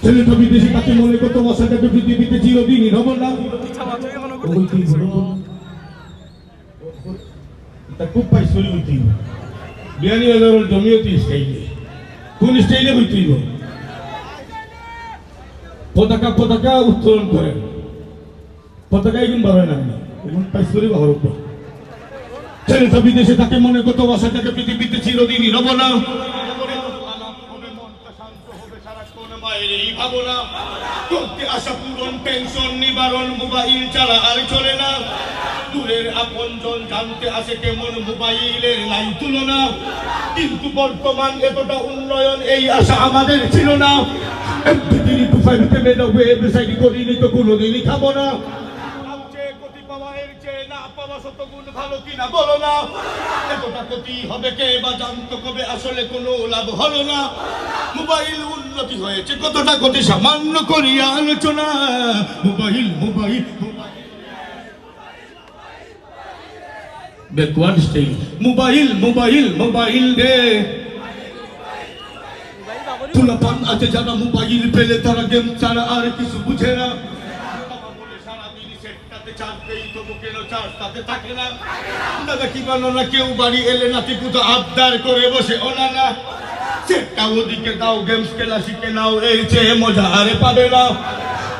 ছেলেটা বিদেশে তাকে মনে করতো মশাটাকে পৃথিবীতে চিরদিনই হব না? তা খুব পাইছরি হইতে বিয়ানি বাজারের জমিয়তি স্টাইলে কোন স্টাইলে হইতে হইব পতাকা পতাকা উত্তোলন করেন পতাকা এখন বাড়ায় না পাইছরি বাহর উপর ছেলেটা বিদেশে তাকে মনে করতো, বাসাটাকে পৃথিবীতে চিরদিনই হব না। আসা পূরণ পেনশন নিবারণ, মোবাইল ছাড়া আর চলে না। দূরের আপনজন জানতে আসে কেমন মোবাইলের নাই তুলনা। কিন্তু বর্তমান এতটা উন্নয়ন, এই আশা আমাদের ছিল না। টু ফাইভ টেনে ওয়েবসাইট করিনি তো খাব না। লাভ চেয়ে না পাওয়া শতগুণ ভালো কিনা বলো না। এতটা ক্ষতি হবে কে বা জানতো কবে? আসলে কোনো লাভ হলো না। মোবাইল উন্নতি হয়েছে কতটা ক্ষতি সামান্য করিয়া আলোচনা। Mobile mobile backward style mobile mobile mobile রে। তুলাপান আছে যারা মোবাইল পেলে তারা গেম ছাড়া আর কিছু বুঝে না।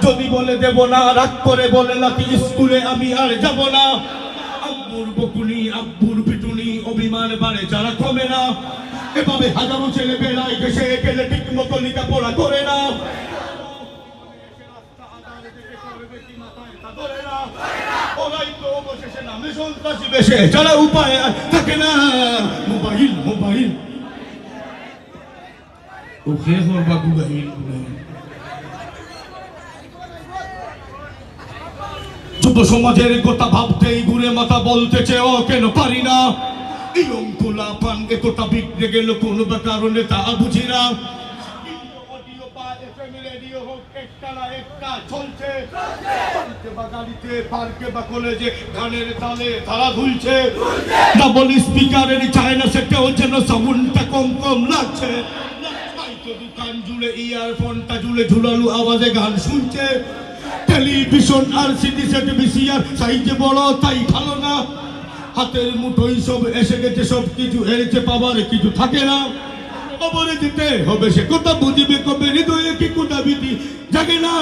যদি বলে দেব না, রাগ করে বলে নাতি, স্কুলে আমি আর যাব না। আব্বুর বকুনি, আব্বুর পিটুনি, অভিমান বাড়ে, যারা কমে না। এভাবে হাজারো ছেলে বেড়ায় দেশে গেলে ঠিক মতো লেখাপড়া করে না। নামে সন্ত্রাসী বেশে যারা উপায় থাকে যুব সমাজের কথা ভাবতেই ঘুরে মাথা বলতেছে, ও কেন পারি না? ইয়ং তোলা পান এতটা বিগড়ে গেল, কোনো কারণে তা বুঝি না একটা চলছে। বা কম কম লাগছে। ইয়ারফোনটা ঝুলালো আওয়াজে গান শুনছে। টেলিভিশন আর সিটি সেট সাইজে বড়, তাই ভালো না। হাতের মুঠোই সব এসে গেছে, সব কিছু হেরেছে পাবার কিছু থাকে না। কবরে দিতে হবে, সে কথা বুঝিবে কবে, হৃদয়ে কি কোটা বিধি জাগে না।